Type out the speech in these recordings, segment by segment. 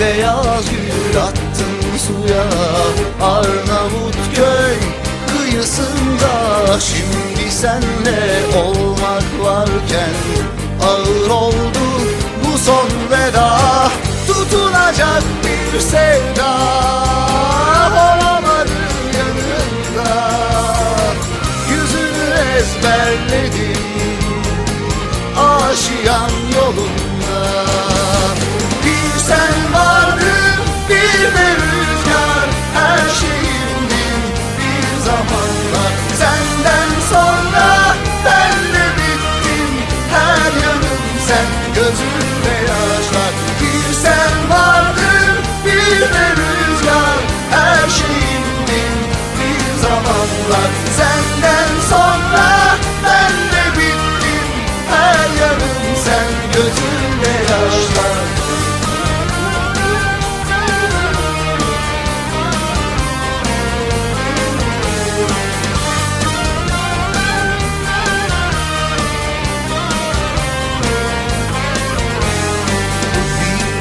beyaz gül attın suya. Arnavutköy kıyısında Şimdi senle olmak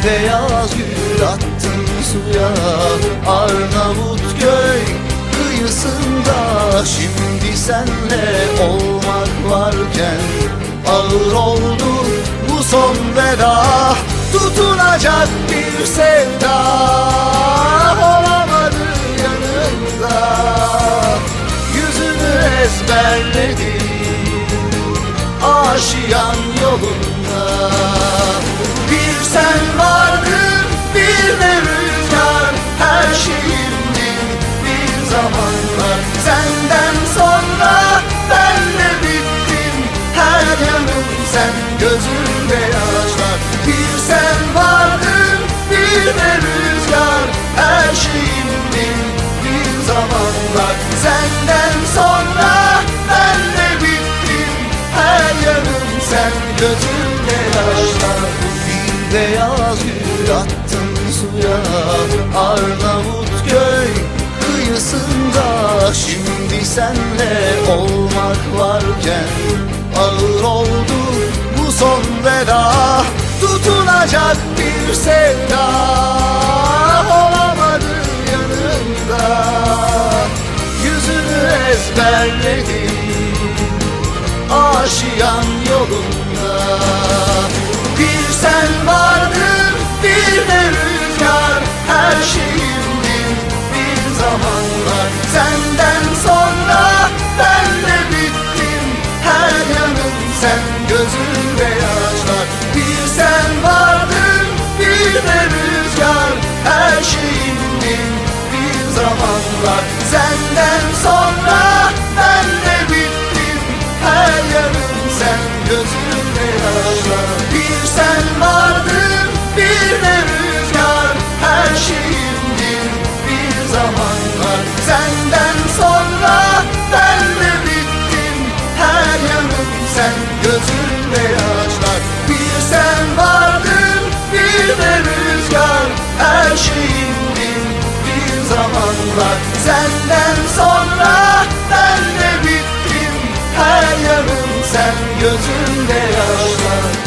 beyaz gül attın suya Arnavutköy kıyısında. Şimdi senle olmak varken Ağır oldu bu son veda. Tutunacak bir sevda Olamadı yanında Yüzünü ezberledim aşiyan yolunda sen vardın bir de rüzgar. Her şeyimdin bir zamanlar Senden sonra ben de bittim. Her yanım sen gözümde yaşlar. Bir sen vardın bir de rüzgar. Her şeyimdin bir zamanlar Senden sonra ben de bittim. Her yanım sen gözümde beyaz gül attın suya. Arnavutköy kıyısında. Şimdi senle olmak varken Ağır oldu bu son veda. Tutunacak bir sevda Olamadı yanında Yüzünü ezberledim aşiyan yolunda sen vardın bir de rüzgar. Her şeyimdin bir zamanlar. Senden sonra ben de bittim. Her yanım sen gözüm beyazlar Bir sen vardın bir de rüzgar. Her şeyimdin bir zamanlar. Senden sonra ben de bittim. Her yanım sen gözüm bir sen vardın bir de rüzgar. Her şeyimdir bir zamanlar Senden sonra ben de bittim. Her yanım sen gözünde yaşlar. Bir sen vardın bir de rüzgar. Her şeyimdir bir zamanlar Senden sonra ben sen gözümde yaşlar.